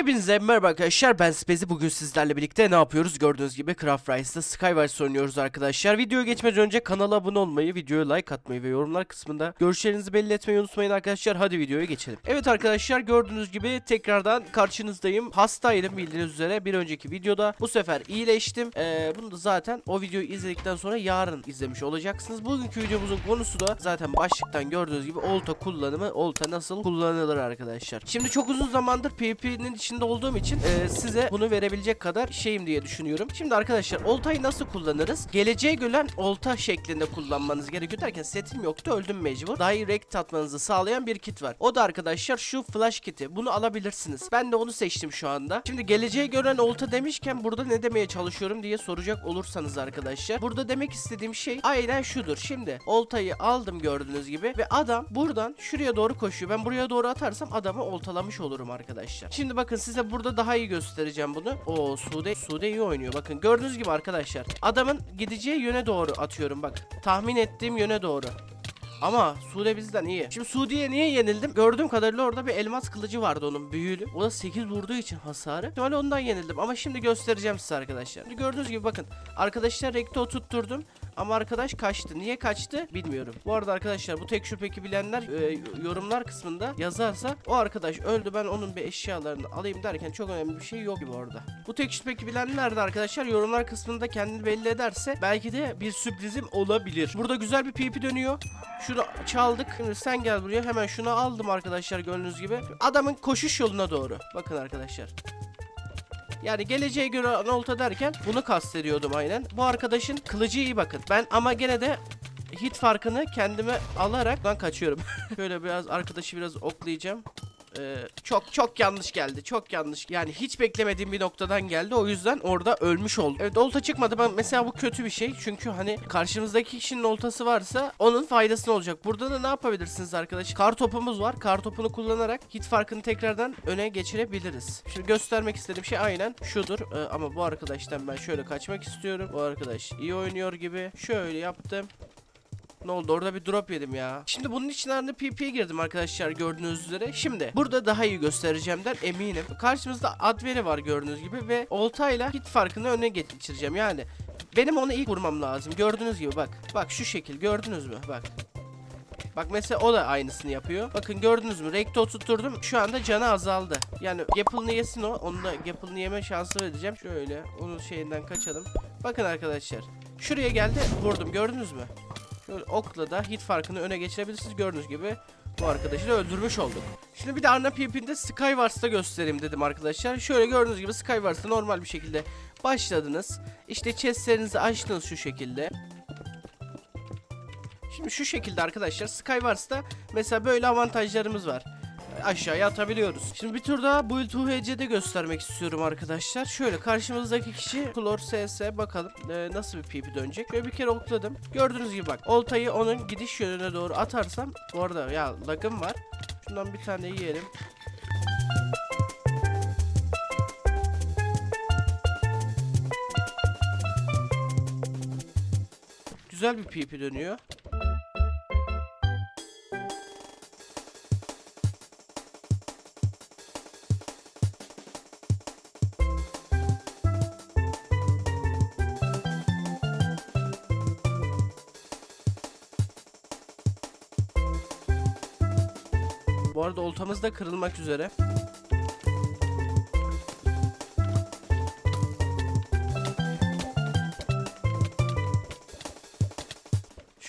Hepinize merhaba arkadaşlar. Ben Spezi. Bugün sizlerle birlikte ne yapıyoruz? Gördüğünüz gibi Craft Rice'da Skywars oynuyoruz arkadaşlar. Videoya geçmeden önce kanala abone olmayı videoya like atmayı ve yorumlar kısmında görüşlerinizi belli etmeyi unutmayın arkadaşlar. Hadi videoya geçelim. Evet arkadaşlar gördüğünüz gibi tekrardan karşınızdayım. Hastaydım bildiğiniz üzere. Bir önceki videoda bu sefer iyileştim. Ee, Bunu da zaten o videoyu izledikten sonra yarın izlemiş olacaksınız. Bugünkü videomuzun konusu da zaten başlıktan gördüğünüz gibi olta kullanımı. Olta nasıl kullanılır arkadaşlar? Şimdi çok uzun zamandır PvP'nin içinde olduğum için e, size bunu verebilecek kadar şeyim diye düşünüyorum. Şimdi arkadaşlar oltayı nasıl kullanırız? Geleceğe gören olta şeklinde kullanmanız gerekiyor derken setim yoktu öldüm mecbur. Direct atmanızı sağlayan bir kit var. O da arkadaşlar şu flash kiti. Bunu alabilirsiniz. Ben de onu seçtim şu anda. Şimdi geleceğe gören olta demişken burada ne demeye çalışıyorum diye soracak olursanız arkadaşlar. Burada demek istediğim şey aynen şudur. Şimdi oltayı aldım gördüğünüz gibi ve adam buradan şuraya doğru koşuyor. Ben buraya doğru atarsam adamı oltalamış olurum arkadaşlar. Şimdi bakın size burada daha iyi göstereceğim bunu. O Sude Sude iyi oynuyor. Bakın gördüğünüz gibi arkadaşlar. Adamın gideceği yöne doğru atıyorum bak. Tahmin ettiğim yöne doğru. Ama Sude bizden iyi. Şimdi Sude'ye niye yenildim? Gördüğüm kadarıyla orada bir elmas kılıcı vardı onun büyülü. O da 8 vurduğu için hasarı. Böyle ondan yenildim ama şimdi göstereceğim size arkadaşlar. Şimdi gördüğünüz gibi bakın. Arkadaşlar rekto tutturdum. Ama arkadaş kaçtı. Niye kaçtı bilmiyorum. Bu arada arkadaşlar bu tek şu peki bilenler e, yorumlar kısmında yazarsa o arkadaş öldü ben onun bir eşyalarını alayım derken çok önemli bir şey yok gibi orada. Bu tek şu peki bilenler de arkadaşlar yorumlar kısmında kendini belli ederse belki de bir sürprizim olabilir. Burada güzel bir PP dönüyor. Şunu çaldık. Şimdi sen gel buraya. Hemen şunu aldım arkadaşlar gördüğünüz gibi. Adamın koşuş yoluna doğru. Bakın arkadaşlar. Yani geleceğe göre olta derken bunu kastediyordum aynen. Bu arkadaşın kılıcı iyi bakın. Ben ama gene de hit farkını kendime alarak ben kaçıyorum. Şöyle biraz arkadaşı biraz oklayacağım. Ee, çok çok yanlış geldi. Çok yanlış. Yani hiç beklemediğim bir noktadan geldi. O yüzden orada ölmüş oldum. Evet olta çıkmadı. Ben mesela bu kötü bir şey. Çünkü hani karşımızdaki kişinin oltası varsa onun faydasına olacak. Burada da ne yapabilirsiniz arkadaş? Kar topumuz var. Kar topunu kullanarak hit farkını tekrardan öne geçirebiliriz. Şimdi göstermek istediğim şey aynen şudur. Ee, ama bu arkadaştan ben şöyle kaçmak istiyorum. Bu arkadaş iyi oynuyor gibi. Şöyle yaptım. Ne oldu orada bir drop yedim ya. Şimdi bunun içlerinde PP'ye girdim arkadaşlar gördüğünüz üzere. Şimdi burada daha iyi göstereceğimden eminim. Karşımızda Adveri var gördüğünüz gibi ve oltayla hit farkını öne geçireceğim. Yani benim onu ilk vurmam lazım. Gördüğünüz gibi bak. Bak şu şekil gördünüz mü? Bak. Bak mesela o da aynısını yapıyor. Bakın gördünüz mü? Rekto tutturdum. Şu anda canı azaldı. Yani Gapple'ını yesin o. Onu da Gapple'ını yeme şansı vereceğim. Şöyle onun şeyinden kaçalım. Bakın arkadaşlar. Şuraya geldi. Vurdum. Gördünüz mü? Okla da hit farkını öne geçirebilirsiniz. Gördüğünüz gibi bu arkadaşı da öldürmüş olduk. Şimdi bir de Arna PvP'de Skywars'ta göstereyim dedim arkadaşlar. Şöyle gördüğünüz gibi Skywars'ta normal bir şekilde başladınız. İşte chestlerinizi açtınız şu şekilde. Şimdi şu şekilde arkadaşlar Skywars'ta mesela böyle avantajlarımız var. Aşağıya atabiliyoruz. Şimdi bir tur daha Build UHC'de göstermek istiyorum arkadaşlar. Şöyle karşımızdaki kişi Klor SS bakalım e, nasıl bir PP dönecek. Ve bir kere okladım. Gördüğünüz gibi bak oltayı onun gidiş yönüne doğru atarsam bu arada ya lagım var. Şundan bir tane yiyelim. Güzel bir PP dönüyor. Bu arada oltamız da kırılmak üzere.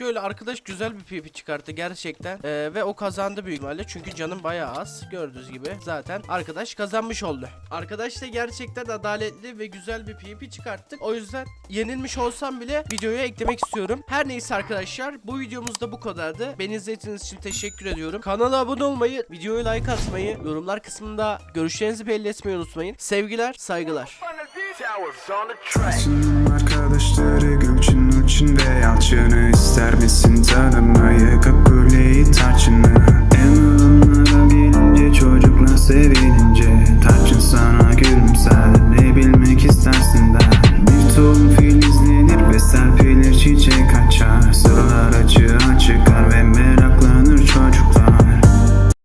Şöyle arkadaş güzel bir pipi çıkarttı gerçekten Ee, ve o kazandı büyük ihtimalle çünkü canım bayağı az gördüğünüz gibi zaten arkadaş kazanmış oldu. Arkadaş da gerçekten adaletli ve güzel bir pipi çıkarttık. O yüzden yenilmiş olsam bile videoya eklemek istiyorum. Her neyse arkadaşlar bu videomuz da bu kadardı. Beni izlediğiniz için teşekkür ediyorum. Kanala abone olmayı, videoya like atmayı, yorumlar kısmında görüşlerinizi belli etmeyi unutmayın. Sevgiler, saygılar. Arkadaşları Gülçin içinde yalçını ister misin? Tanımayı kapuleyi tarçını. En ılımlara gelince çocukla sevinince. Tarçın sana gülümser ne bilmek istersin der Bir tohum fil